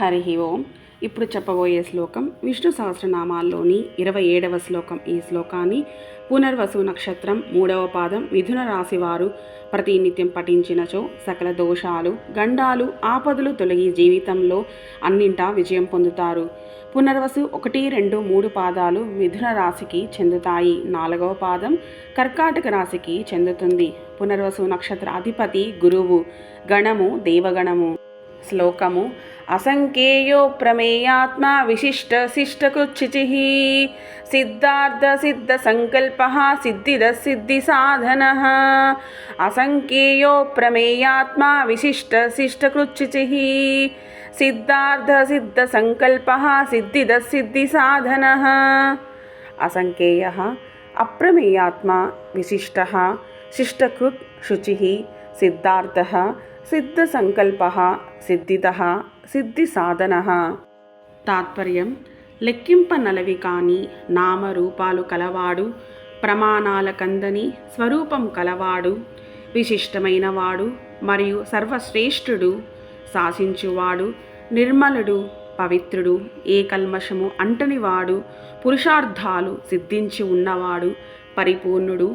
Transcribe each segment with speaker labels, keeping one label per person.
Speaker 1: హరి ఓం. ఇప్పుడు చెప్పబోయే శ్లోకం విష్ణు సహస్రనామాల్లోని ఇరవై ఏడవ శ్లోకం. ఈ శ్లోకాన్ని పునర్వసు నక్షత్రం మూడవ పాదం మిథున రాశి వారు ప్రతినిత్యం పఠించినచో సకల దోషాలు గండాలు ఆపదలు తొలగి జీవితంలో అన్నింటా విజయం పొందుతారు. పునర్వసు ఒకటి రెండు మూడు పాదాలు మిథున రాశికి చెందుతాయి. నాలుగవ పాదం కర్కాటక రాశికి చెందుతుంది. పునర్వసు నక్షత్ర అధిపతి గురువు. గణము దేవగణము. శ్లోకము असङ्केयो प्रमेयात्मा विशिष्टशिष्टकृच्छिचिः सिद्धार्थसिद्धसङ्कल्पः सिद्धिदसिद्धिसाधनः। असङ्केयो प्रमेयात्मा विशिष्टशिष्टकृच्छिचिः सिद्धि साधन असङ्केयः अप्रमेयात्मा विशिष्ट शिष्टकृत् शुचि సిద్ధ సిద్ధి సాధన సిద్ధార్థ సిద్ధసంకల్ప సిద్ధిత సిద్ధి సాధన తాత్పర్యం లెక్కింపనలవి కాని నామరూపాలు కలవాడు ప్రమాణాల కందని స్వరూపం కలవాడు విశిష్టమైన వాడు మరియు సర్వశ్రేష్ఠుడు శాసించువాడు నిర్మలుడు పవిత్రుడు ఏ కల్మషము అంటనివాడు పురుషార్థాలు సిద్ధించి ఉన్నవాడు పరిపూర్ణుడు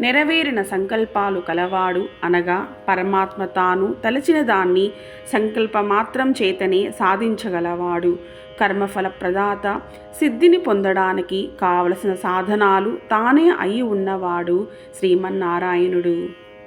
Speaker 1: నెరవేరిన సంకల్పాలు కలవాడు అనగా పరమాత్మ తాను తలచిన దాన్ని సంకల్పమాత్రం చేతనే సాధించగలవాడు. కర్మఫల ప్రదాత సిద్ధిని పొందడానికి కావలసిన సాధనాలు తానే అయి ఉన్నవాడు శ్రీమన్నారాయణుడు.